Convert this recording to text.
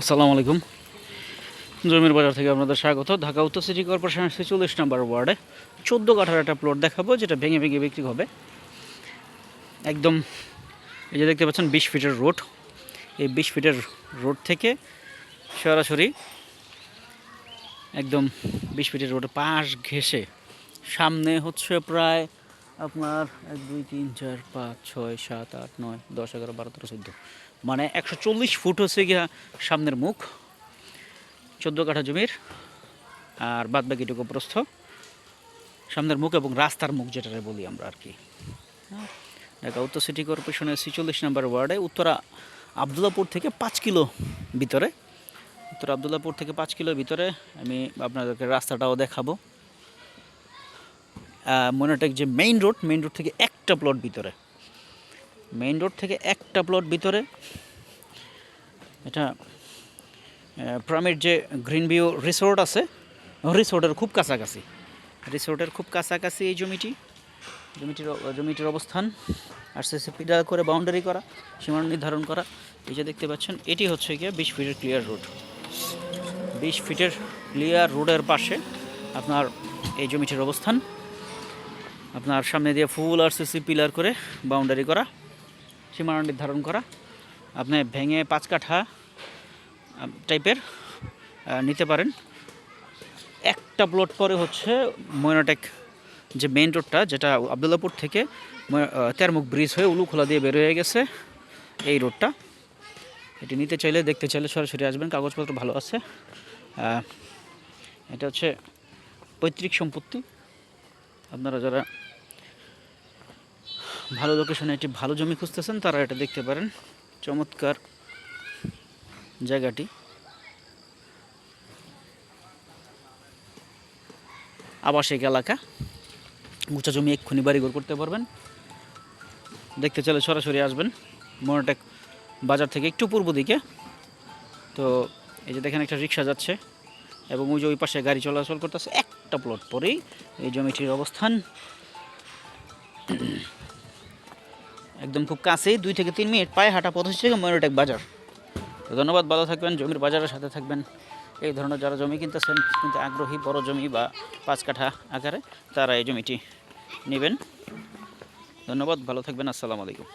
আসসালামু আলাইকুম। জমির বাজার থেকে আপনাদের স্বাগত। ঢাকা উত্তর সিটি কর্পোরেশনের ছেচল্লিশ নম্বর ওয়ার্ডে চোদ্দ কাঠার একটা প্লট দেখাবো, যেটা ভেঙে ভেঙে বিক্রি হবে। একদম, এই যে দেখতে পাচ্ছেন, বিশ ফিটের রোড। এই বিশ ফিটের রোড থেকে সরাসরি একদম বিশ ফিটের রোডে পাশ ঘেসে সামনে হচ্ছে প্রায় আপনার এক, দুই, তিন, চার, পাঁচ, ছয়, সাত, আট, নয়, দশ, এগারো, বারো, তেরো, চোদ্দ। মানে একশো চল্লিশ ফুট হচ্ছে গিয়া সামনের মুখ, চোদ্দ কাঠা জমির, আর বাদ বাকিটুকু প্রস্থ। সামনের মুখ এবং রাস্তার মুখ যেটা বলি আমরা আর কি। ঢাকা উত্তর সিটি কর্পোরেশনের ছিচল্লিশ নম্বর ওয়ার্ডে উত্তরা আবদুল্লাপুর থেকে পাঁচ কিলো ভিতরে। উত্তর আবদুল্লাপুর থেকে পাঁচ কিলোর ভিতরে আমি আপনাদেরকে রাস্তাটাও দেখাবো। মনোটেক যে মেইন রোড মেইন রোড থেকে একটা প্লট ভিতরে। মেইন রোড থেকে একটা প্লট ভিতরে, এটা প্রামের যে গ্রিন ভিউ রিসোর্ট আছে রিসোর্টের খুব কাছাকাছি। রিসোর্টের খুব কাছাকাছি এই জমিটি, জমিটির জমিটির অবস্থান আর সিসি পিডাল করে বাউন্ডারি করা, সীমানা নির্ধারণ করা। এই যে দেখতে পাচ্ছেন, এটি হচ্ছে গিয়ে বিশ ফিটের ক্লিয়ার রোড বিশ ফিটের ক্লিয়ার রোডের পাশে আপনার এই জমিটির অবস্থান। আপনার সামনে দিয়ে ফুল আর সিসি পিলার করে বাউন্ডারি করা, সীমানা নির্ধারণ করা। আপনি ভেঙে পাঁচ কাঠা টাইপের নিতে পারেন। একটা প্লট পরে হচ্ছে ময়নাটেক যে মেইন রোডটা যেটা আবদুল্লাপুর থেকে তেরমুখ ব্রিজ হয়ে উলুখোলা দিয়ে বের হয়ে গেছে এই রোডটা এটি নিতে চাইলে, দেখতে চাইলে সরাসরি আসবেন, কাগজপত্র ভালো আছে। এটা হচ্ছে পৈতৃক সম্পত্তি। আপনারা যারা ভালো লোকেশনে একটি ভালো জমি খুঁজতেছেন, তারা এটা দেখতে পারেন। চমৎকার জায়গাটি। আবাসিক এলাকা। উঁচা জমি এক্ষুনি বাড়িঘর করতে পারবেন। দেখতে চাইলে সরাসরি আসবেন। মনোটেক বাজার থেকে একটু পূর্ব দিকে। তো এই যে দেখেন একটা রিক্সা যাচ্ছে। এবং ওই যে ওই পাশে গাড়ি চলাচল করতেছে, একটা প্লট পরেই এই জমিটির অবস্থান। একদম খুব কাছেই, দুই থেকে তিন মিনিট পায়ে হাঁটা পথ হচ্ছে ময়ূরটেক বাজার। তো ধন্যবাদ, ভালো থাকবেন, জমির বাজারের সাথে থাকবেন। এই ধরনের যারা জমি কিনতেছেন, কিন্তু আগ্রহী বড় জমি বা পাঁচ কাঠা আকারে, তারা এই জমিটি নেবেন। ধন্যবাদ, ভালো থাকবেন, আসসালামু আলাইকুম।